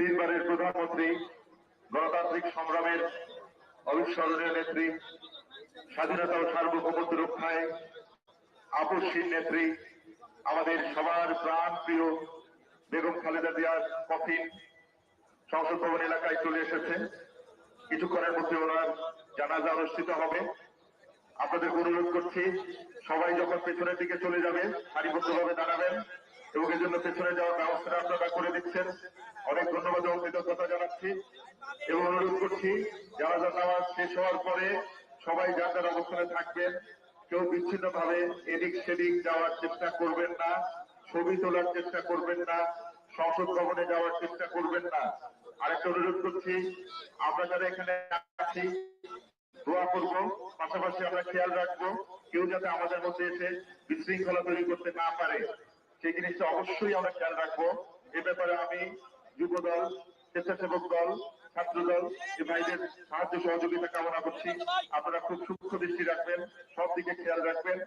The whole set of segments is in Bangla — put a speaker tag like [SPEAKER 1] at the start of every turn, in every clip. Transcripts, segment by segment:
[SPEAKER 1] তিনবারের প্রধানমন্ত্রী, গণতান্ত্রিক সংগ্রামের অবিস্মরণীয় নেত্রী, স্বাধীনতা ও সার্বভৌমত্ব রক্ষায় আপসীর নেত্রী, আমাদের সবার প্রাণ প্রিয় বেগম খালেদা জিয়ার কফিন সংসদ ভবন এলাকায় চলে এসেছে। কিছুক্ষণের মধ্যে ওনার জানাজা অনুষ্ঠিত হবে। আপনাদের অনুরোধ করছি, সবাই যখন পেছনের দিকে চলে যাবে সারিবদ্ধভাবে দাঁড়াবেন। এবং এই জন্য পেছনে যাওয়ার ব্যবস্থা আপনারা করে দিচ্ছেন। অনেক ধন্যবাদ এবং কৃতজ্ঞতা জানাচ্ছি এবং অনুরোধ করছি জানাজা নামাজ শেষ হওয়ার পরে সবাই যার যার অবস্থানে থাকবেন, কেউ বিচ্ছিন্ন ভাবে এদিক সেদিক যাওয়ার চেষ্টা করবেন না, ছবি তোলার চেষ্টা করবেন না, সংসদ ভবনে যাওয়ার চেষ্টা করবেন না। আরেকটা অনুরোধ করছি, আমরা যারা এখানে আছি, দোয়া করব, পাশাপাশি আমরা খেয়াল রাখব, কেউ যাতে আমাদের মধ্যে এসে বিশৃঙ্খলা তৈরি করতে না পারে। সেই জিনিসটা অবশ্যই আমরা খেয়াল রাখব। এ ব্যাপারে আমি যুব দল স্বেচ্ছাসেবক দল ছাত্র দল এই ভাইদের সাহায্য সহযোগিতা কামনা করছি, আপনারা খুব সূক্ষ্ম দৃষ্টি রাখবেন, সব দিকে খেয়াল রাখবেন,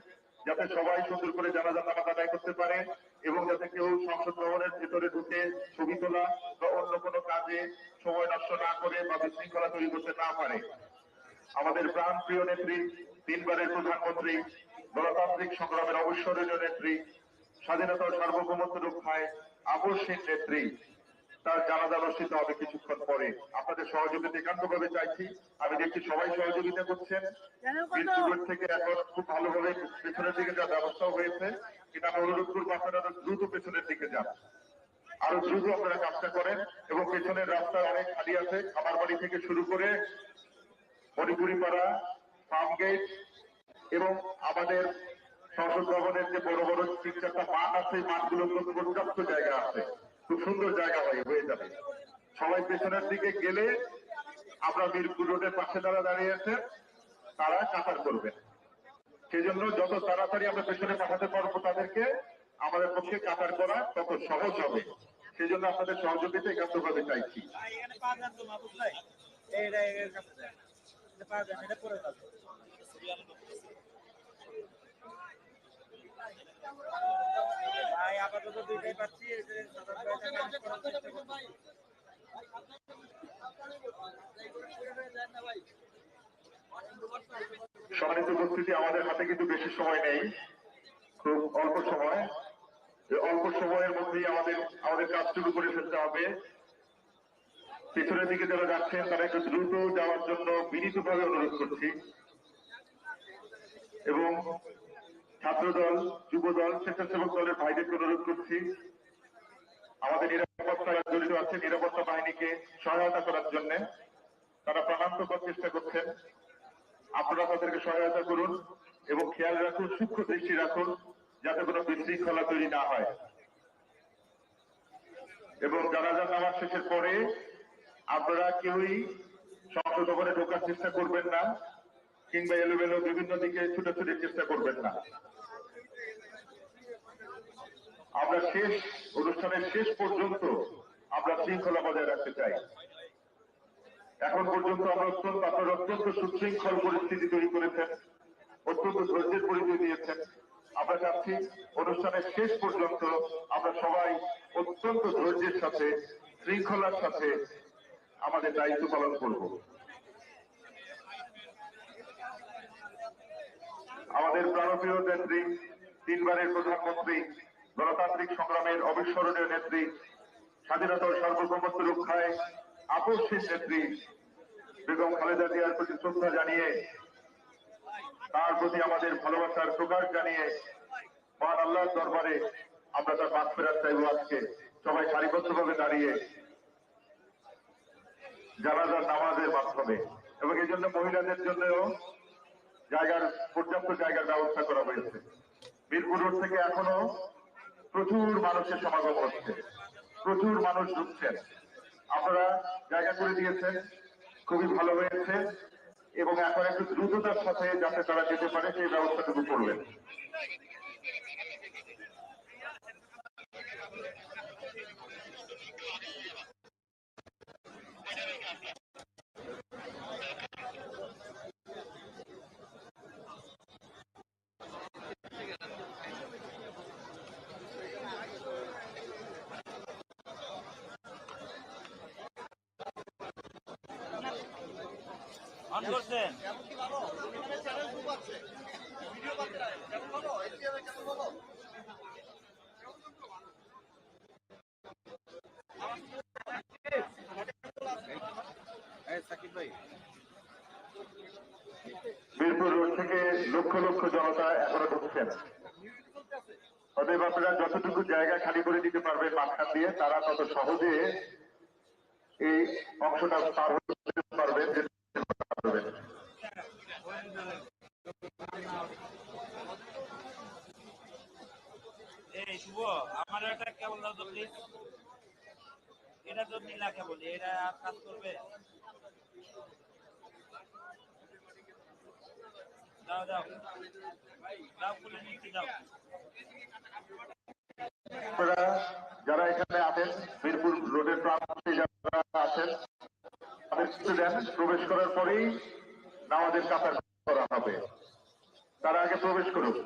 [SPEAKER 1] যাতে সবাই সুন্দর করে জানাজা নামাজ আদায় করতে পারে এবং যাতে কেউ সংসদ ভবনের ভেতরে ঢুকে ছবি তোলা বা অন্য কোনো কাজে সময় নষ্ট না করে বা বিশৃঙ্খলা তৈরি করতে না পারে। আমাদের প্রাণ প্রিয় নেত্রী, তিনবারের প্রধানমন্ত্রী, গণতান্ত্রিক সংগ্রামের অবিস্মরণীয় নেত্রী স্বাধীনতা সার্বভৌমত্ব রক্ষায় আবশ্যিক নেত্রী, তার জানাজা অনুষ্ঠিত হবে কিছুক্ষণ পরে। আপনাদের সহযোগিতা একান্তভাবে চাইছি। আমি দেখছি সবাই সহযোগিতা করছেন। থেকে এখন খুব ভালোভাবে পেছনের দিকে যাওয়ার ব্যবস্থাও হয়েছে। কিন্তু আমি অনুরোধ করব আপনারা দ্রুত পেছনের দিকে যান। আরও দ্রুত আপনারা কাজটা করেন এবং পেছনের রাস্তা অনেক খালি আছে। খামার বাড়ি থেকে শুরু করে মণিপুরি পাড়া ফার্ম গেট এবং আমাদের সংসদ ভবনের যে বড় বড় তিন চারটা মাঠ আছে মধ্যে পর্যাপ্ত জায়গা আছে খুব সুন্দর জায়গা হয়ে হয়ে যাবে সবাই পেছনের দিকে গেলে আমরা মিরপুর রোডের পাশে যারা দাঁড়িয়ে আছেন তারা কাতার করবেন সেই জন্য যত তাড়াতাড়ি আমরা পেছনে পাঠাতে পারব তাদেরকে আমাদের পক্ষে কাতার করা তত সহজ হবে সেই জন্য আপনাদের সহযোগিতা একান্তভাবে চাইছি
[SPEAKER 2] ভাই, এখানে পা দেন তো মাহবুব ভাই। এইটা এর কাছে দেন। এটা পা দেন, এটা পরে যাবে। ভাই
[SPEAKER 1] সম্মানিত উপস্থিতি, আমাদের হাতে কিন্তু বেশি সময় নেই। খুব অল্প সময়। অল্প সময়ের মধ্যেই আমাদের আমাদের কাজ শুরু করে ফেলতে হবে। পিছনের দিকে যারা যাচ্ছেন, তারা একটু দ্রুত যাওয়ার জন্য বিনীতভাবে অনুরোধ করছি। এবং ছাত্র দল যুব দল স্বেচ্ছাসেবক দলের ভাইদেরকে অনুরোধ করছি, আমাদের নিরাপত্তা জড়িত আছে নিরাপত্তা বাহিনীকে সহায়তা করার জন্য। তারা প্রাণান্তকর চেষ্টা করছেন। আপনারা তাদেরকে সহায়তা করুন এবং খেয়াল রাখুন, সূক্ষ্ম দৃষ্টি রাখুন, যাতে কোনো বিশৃঙ্খলা তৈরি না হয়। এবং জানাজা নামাজ শেষের পরে আপনারা কেউই সংসদ ভবনে ঢোকার চেষ্টা করবেন না, কিংবা এলোমেলো বিভিন্ন দিকে ছুটাছুটির চেষ্টা করবেন না। আমরা শেষ অনুষ্ঠানের শেষ পর্যন্ত আমরা শৃঙ্খলা বজায় রাখতে চাই। এখন পর্যন্ত আমরা অত্যন্ত আপনারা অত্যন্ত সুশৃঙ্খল পরিস্থিতি তৈরি করেছেন, অত্যন্ত ধৈর্যের পরিচয় দিয়েছেন। আমরা চাচ্ছি অনুষ্ঠানের শেষ পর্যন্ত আমরা সবাই অত্যন্ত ধৈর্যের সাথে, শৃঙ্খলার সাথে আমাদের দায়িত্ব পালন করব। আমাদের প্রাণপ্রিয় নেত্রী, তিনবারের প্রধানমন্ত্রী গণতান্ত্রিক সংগ্রামের অবিস্মরণীয় নেত্রী স্বাধীনতা ও সার্বভৌমত্ব রক্ষায় আপসীর নেত্রী বেগম খালেদা জিয়ার প্রতি শ্রদ্ধা জানিয়ে, তার প্রতি আমাদের ভালোবাসার প্রকাশ জানিয়ে, মহান আল্লাহর দরবারে আমরা তার মাছ ফেরার চাইব আজকে। সবাই সারিবদ্ধভাবে দাঁড়িয়ে জানাজার নামাজের মাধ্যমে এবং এই জন্য মহিলাদের জন্যও জায়গার পর্যাপ্ত জায়গার ব্যবস্থা করা হয়েছে। মিরপুর রোড থেকে এখনও প্রচুর মানুষের সমাগম হচ্ছে। প্রচুর মানুষ ঢুকছেন। আপনারা জায়গা করে দিয়েছেন, খুবই ভালো হয়েছে, এবং এখন একটু দ্রুততার সাথে যাতে তারা যেতে পারে, সেই ব্যবস্থাটুকু করবেন মিরপুর রোড থেকে লক্ষ লক্ষ জনতা এখনও ঢুকছেন। অতএব আপনারা যতটুকু জায়গা খালি করে দিতে পারবেন মাঝখান দিয়ে, তারা তত সহজে এই অংশটা পার হতে পারবেন যেতে পারবেন
[SPEAKER 2] এই শুভ। আমার একটা কেবল এটা তো নীলা কেবল, এটা কাজ করবে? দাও দাও। দাও, খুলে দাও।
[SPEAKER 1] যারা এখানে আছেন, মিরপুর রোডের প্রান্তে যারা আছেন, তাদের স্টুডেন্ট প্রবেশ করার পরেই নামাজের কাতার করা হবে। তারা আগে প্রবেশ করুক।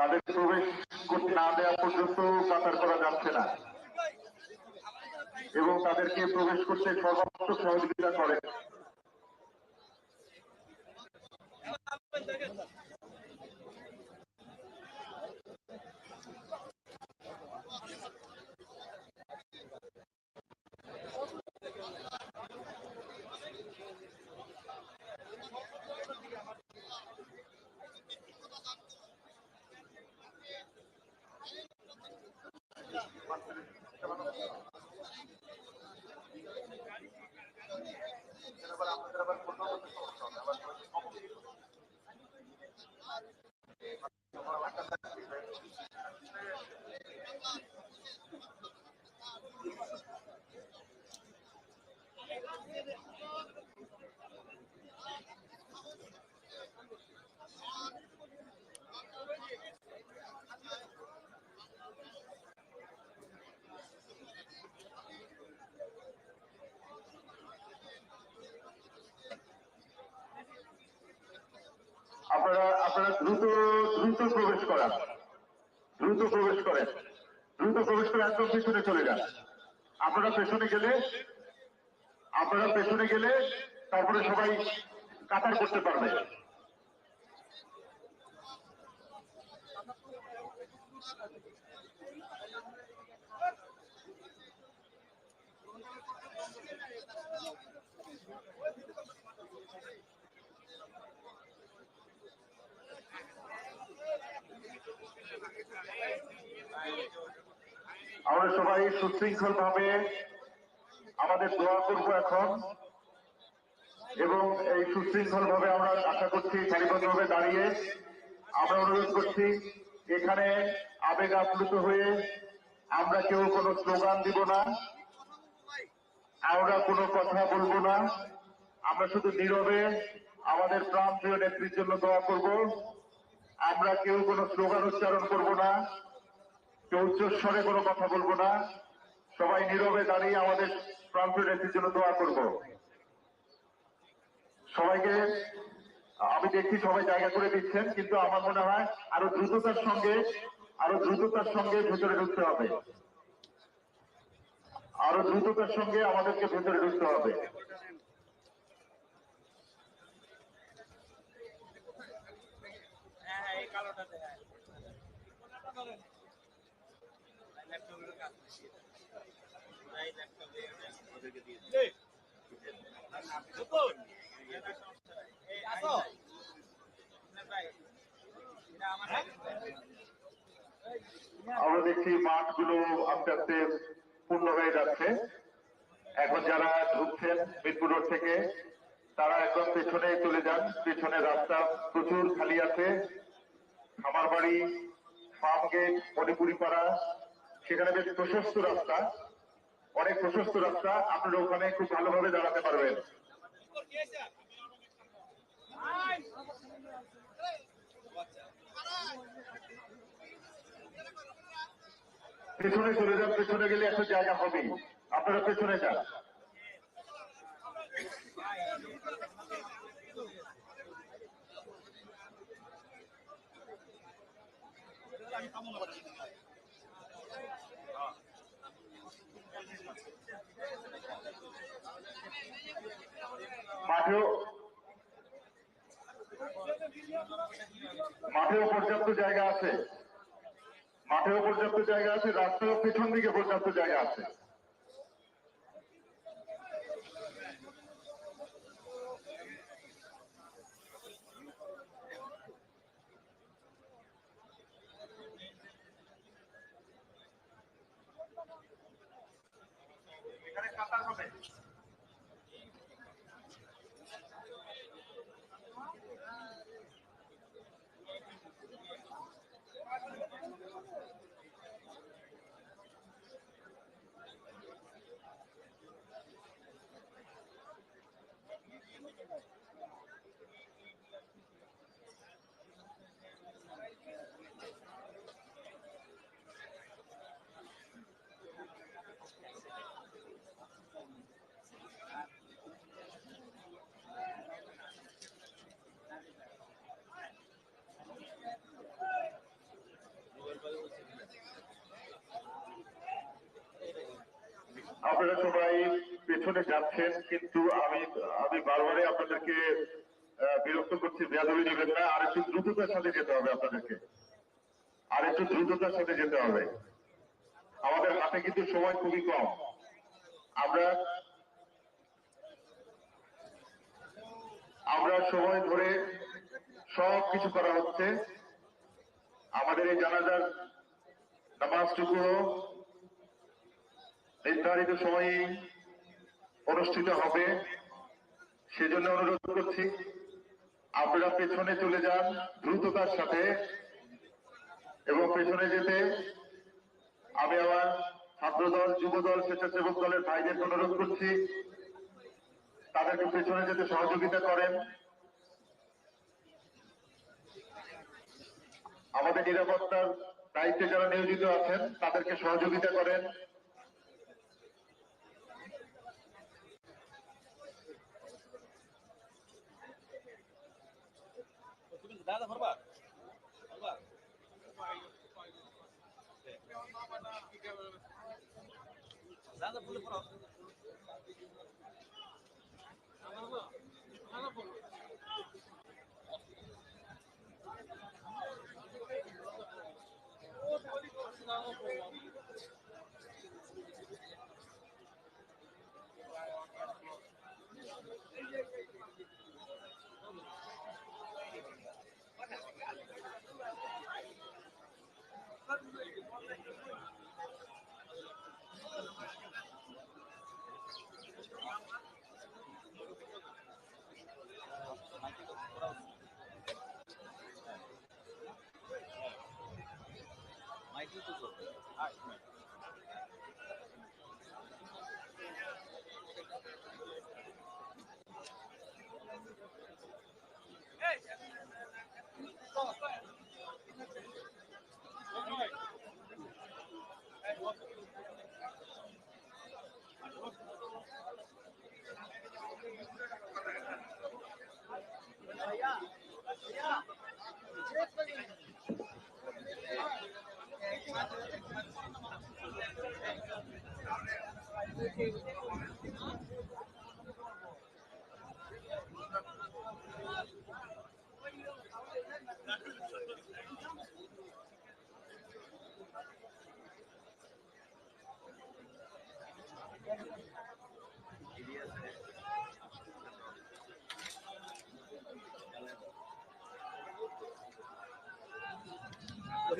[SPEAKER 1] তাদের প্রবেশ করতে না দেওয়া পর্যন্ত কাতার করা যাচ্ছে না। এবং তাদেরকে প্রবেশ করতে সর্বাত্মক সহযোগিতা করেন আপনারা আপনারা দ্রুত দ্রুত প্রবেশ করান। দ্রুত প্রবেশ করেন। দ্রুত প্রবেশ করে একদম পেছনে চলে যান। আপনারা পেছনে গেলে, আপনারা পেছনে গেলে তারপরে সবাই কাতার করতে পারবে। আমরা সবাই সুশৃঙ্খল ভাবে আমাদের দোয়া করব এখন এবং এই সুশৃঙ্খল ভাবে আমরা আশা করছি সারিবদ্ধভাবে দাঁড়িয়ে আমরা অনুরোধ করছি, এখানে আবেগ আপ্লুত হয়ে আমরা কেউ কোনো স্লোগান দিব না, আমরা কোনো কথা বলব না, আমরা শুধু নীরবে আমাদের প্রাণ প্রিয় নেত্রীর জন্য দোয়া করব। আমরা কেউ কোনো স্লোগান উচ্চারণ করব না, কেউ উচ্চস্বরে কোনো কথা বলব না। সবাই নীরবে দাঁড়িয়ে আমাদের প্রান্তীয় জন্য দোয়া করব। সবাইকে, আমি দেখছি সবাই জায়গা করে দিচ্ছেন, কিন্তু আমার মনে হয় আরও দ্রুততার সঙ্গে, আরও দ্রুততার সঙ্গে ভেতরে ঢুকতে হবে। আরও দ্রুততার সঙ্গে আমাদেরকে ভেতরে ঢুকতে হবে
[SPEAKER 2] হ্যাঁ হ্যাঁ এই কালোটাতে হ্যাঁ ল্যাপটপের কাজ এই ল্যাপটপে ওদেরকে দিয়ে দিই সুপুর এই আসো ভাই এটা আমার
[SPEAKER 1] দেখছি মাঠগুলো আস্তে আস্তে পূর্ণ হয়ে যাচ্ছে। এখন যারা ঢুকছেন মিরপুর রোড থেকে, তারা একদম পেছনে চলে যান। পেছনে রাস্তা প্রচুর খালি আছে। খামার বাড়ি ফার্ম গেট মণিপুরি পাড়া। সেখানে বেশ প্রশস্ত রাস্তা। অনেক প্রশস্ত রাস্তা। আপনারা ওখানে খুব ভালোভাবে দাঁড়াতে পারবেন। পেছনে চলে যান, পেছনে গেলে একটা জায়গা হবেই আপনারা পেছনে যান। মাঠেও মাঠেও পর্যাপ্ত জায়গা আছে। মাঠেও পর্যাপ্ত জায়গা আছে, রাস্তার পেছন দিকে পর্যাপ্ত জায়গা আছে। আপনারা সবাই পেছনে যাচ্ছেন, কিন্তু আমি আমি বারবারই আপনাদেরকে বিরক্ত করছি, বেয়াদবি নেবেন না, আর একটু দ্রুততার সাথে যেতে হবে আপনাদেরকে। আর একটু দ্রুততার সাথে যেতে হবে। আমাদের হাতে কিন্তু সময় খুবই কম। আমরা আমরা সময় ধরে সব কিছু করা হচ্ছে। আমাদের এই জানাজার নামাজটুকু নির্ধারিত সময়ে অনুষ্ঠিত হবে। সেজন্য অনুরোধ করছি, আপনারা পেছনে চলে যান দ্রুততার সাথে এবং পেছনে যেতে। আমি আমার ছাত্রদল, যুবদল, স্বেচ্ছাসেবক দলের ভাইদের অনুরোধ করছি, তাদেরকে পেছনে যেতে সহযোগিতা করেন। আমাদের নিরাপত্তার দায়িত্বে যারা নিয়োজিত আছেন, তাদেরকে সহযোগিতা করেন।
[SPEAKER 2] দাদা বলে পড়ো চলবে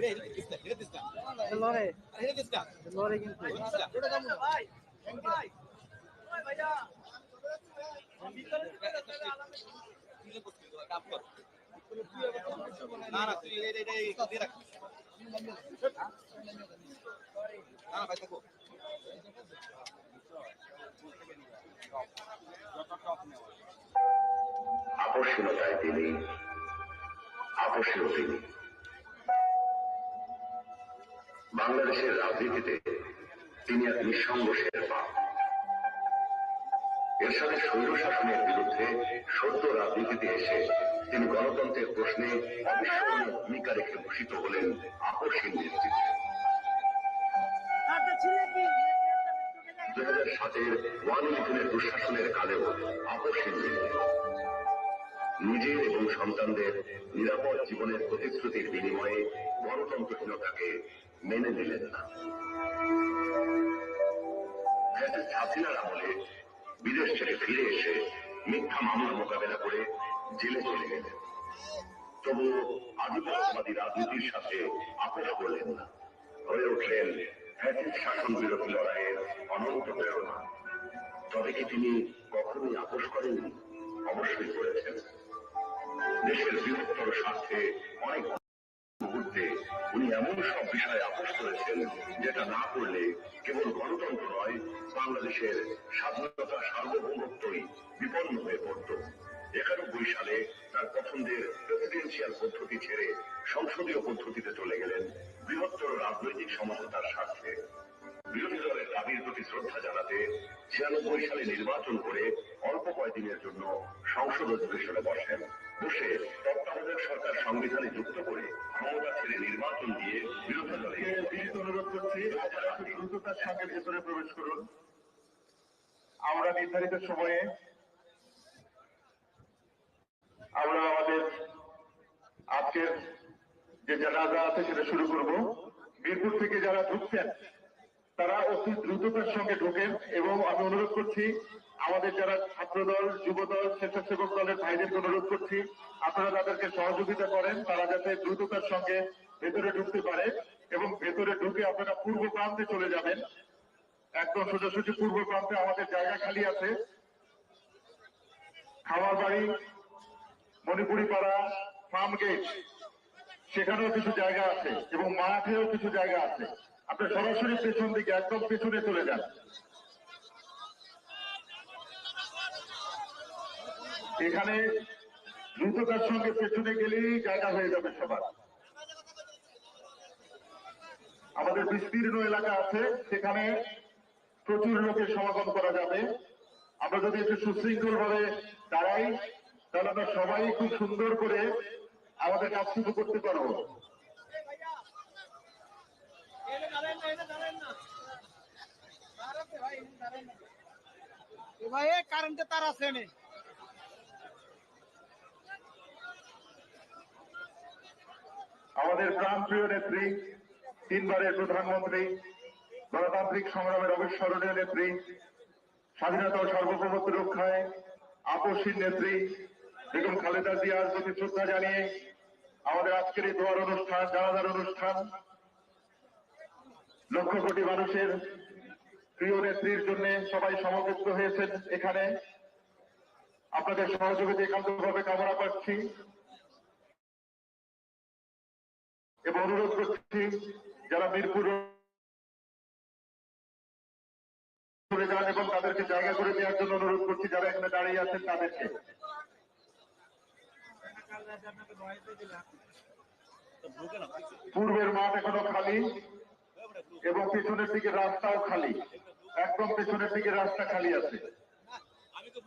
[SPEAKER 2] হেরে দিস না হেরে দিস না
[SPEAKER 3] লড়ে
[SPEAKER 2] হেরে দিস না না তুই
[SPEAKER 4] তিনি তিনি। বাংলাদেশের রাজনীতিতে তিনি এক নিঃসঙ্গ শেরপা এর সাথে স্বৈর শাসনের বিরুদ্ধে সদ্য রাজনীতিতে এসে তিনি গণতন্ত্রের প্রশ্নে অবিস্মরণীয় ভূমিকা রেখে ভূষিত হলেন আকর্ষণ নেতৃত্বে। দুই হাজার সাতের ওয়ান ইলেভেনের দুঃশাসনের কালেও আকর্ষণ নিজের এবং সন্তানদের নিরাপদ জীবনের প্রতিশ্রুতির বিনিময়ে গণতন্ত্রহীনতাকে মেনে নিলেন না। হাসিনার আমলে বিদেশ থেকে ফিরে এসে মিথ্যা মামলা মোকাবেলা করে জেলে চলে গেলেন। তবু আধিপত্যবাদী রাজনীতির সাথে আপোষ করলেন না। হয়ে উঠলেন ফ্যাসিস্ট শাসন বিরোধী লড়াইয়ের অনন্ত প্রেরণা। তবে কি তিনি কখনোই আপোষ করেননি? অবশ্যই করেছেন। দেশের বৃহত্তর স্বার্থে অনেক যেটা না করলে কেবল গণতন্ত্র নয় বাংলাদেশের স্বাধীনতা সার্বভৌমত্বই বিপন্ন হয়ে পড়ত। একানব্বই সালে তার পছন্দের প্রেসিডেন্সিয়াল পদ্ধতি ছেড়ে সংসদীয় পদ্ধতিতে চলে গেলেন বৃহত্তর রাজনৈতিক সমঝোতার স্বার্থে বিরোধী দলের দাবির প্রতি শ্রদ্ধা জানাতে ছিয়ানব্বই সালে নির্বাচন করে অল্প কয়েকদিনের জন্য সংসদ অধিবেশনে বসেন বসে তত্ত্বাবধায়ক সরকার সংবিধানে যুক্ত করে ক্ষমতা ছেড়ে নির্বাচন দিয়ে
[SPEAKER 1] অনুরোধ করছি, আপনারা একটু দ্রুততার সঙ্গে ভেতরে প্রবেশ করুন। আমরা নির্ধারিত সময়ে আমরা আমাদের আজকের যে জানাজা আছে সেটা শুরু করব। মিরপুর থেকে যারা ঢুকছেন, তারা অতি দ্রুততার সঙ্গে ঢোকেন এবং আমি অনুরোধ করছি, আমাদের যারা ছাত্রদল, যুবদল, স্বেচ্ছাসেবক দলের ভাইদেরকে অনুরোধ করছি, আপনারা তাদেরকে সহযোগিতা করেন, তারা যাতে দ্রুততার সঙ্গে ভেতরে ঢুকতে পারে। এবং ভেতরে ঢুকে আপনারা পূর্ব প্রান্তে চলে যাবেন। একদম সোজাসুজি পূর্ব প্রান্তে আমাদের জায়গা খালি আছে। খাওয়ার বাড়ি মণিপুরি পাড়া ফার্ম গেট, সেখানেও কিছু জায়গা আছে এবং মাঠেও কিছু জায়গা আছে। আপনি সরাসরি পেছন দিকে, একদম পেছনে চলে যান। এখানে দ্রুততার সঙ্গে পেছনে গেলেই জায়গা হয়ে যাবে সবার। আমাদের বিস্তীর্ণ এলাকা আছে সেখানে প্রচুর লোকের সমাগম করা যাবে। আমরা যদি একটু সুশৃঙ্খল ভাবে দাঁড়াই তাহলে আমরা সবাই খুব সুন্দর করে আমাদের কাজ শুরু করতে পারব।
[SPEAKER 3] ভাই কারেন্টে তার আছে নে
[SPEAKER 1] আমাদের প্রাণপ্রিয় নেত্রী তিনবারের প্রধানমন্ত্রী, গণতান্ত্রিক সংগ্রামের অবিস্মরণীয় নেত্রী, স্বাধীনতা ও সার্বভৌমত্ব রক্ষায় আপসীর নেত্রী বেগম খালেদা জিয়ার প্রতি শ্রদ্ধা জানিয়ে আমাদের আজকের এই দোয়ার অনুষ্ঠান, জানাজার অনুষ্ঠান। লক্ষ কোটি মানুষের প্রিয় নেত্রীর জন্য সবাই সমবেত হয়েছেন এখানে। আপনাদের সহযোগিতা একান্তভাবে কামনা করছি এবং অনুরোধ করছি যারা মিরপুর চলে যান এবং তাদেরকে জায়গা করে দেওয়ার জন্য অনুরোধ করছি, যারা এখানে দাঁড়িয়ে আছেন তাদেরকে। পূর্বের মাঠ এখনও খালি এবং পেছনের দিকে রাস্তাও খালি। একদম পেছনের দিকে রাস্তা খালি আছে।
[SPEAKER 2] আমি তো